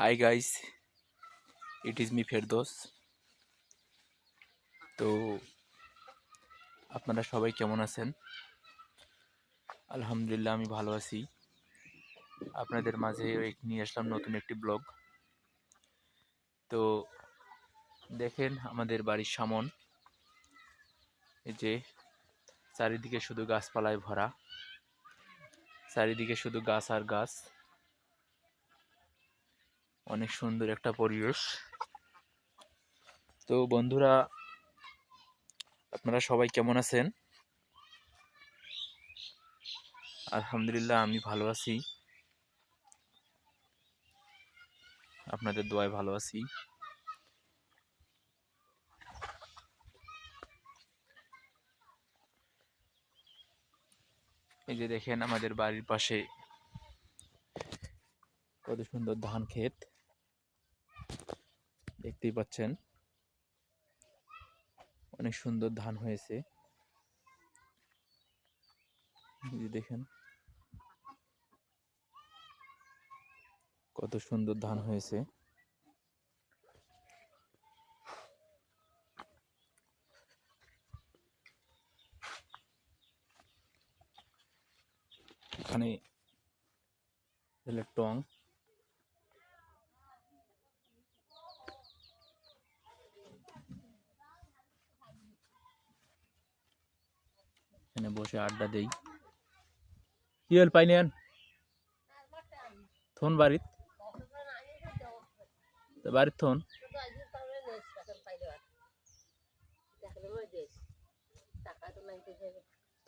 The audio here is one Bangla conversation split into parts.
Hi guys it is me Ferdous তো, আপনারা সবাই কেমন আছেন? আলহামদুলিল্লাহ, আমি ভালো আছি। আপনাদের মাঝে নিয়ে আসলাম নতুন একটি ব্লগ। তো, দেখেন আমাদের বাড়ির সামন। এই যে, চারিদিকে শুধু গাছপালায় ভরা। চারিদিকে শুধু গাছ আর গাছ। অনেক সুন্দর একটা পরিবেশ। তো বন্ধুরা, আপনারা সবাই কেমন আছেন? আলহামদুলিল্লাহ, আমি ভালো আছি। আপনাদের দোয়ায় ভালো আছি। এই যে দেখেন, আমাদের বাড়ির পাশে কত সুন্দর ধান ক্ষেত। দেখতেই পাচ্ছেন। অনেক সুন্দর ধান হয়েছে। দেখেন। কত সুন্দর ধান হয়েছে। এখানে টং এখানে বসে আড্ডা দেই কি হল পাইলেন থন বাড়িত তো বাড়িত থন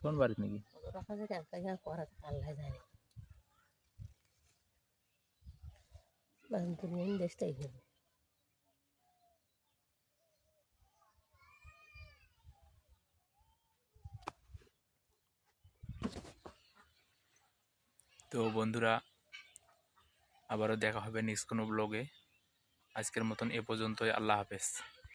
থন বাড়িত নাকি দেশটাই তো বন্ধুরা আবারও দেখা হবে নেক্সট কোনো ব্লগে আজকের মতন এ পর্যন্তই আল্লাহ হাফেজ।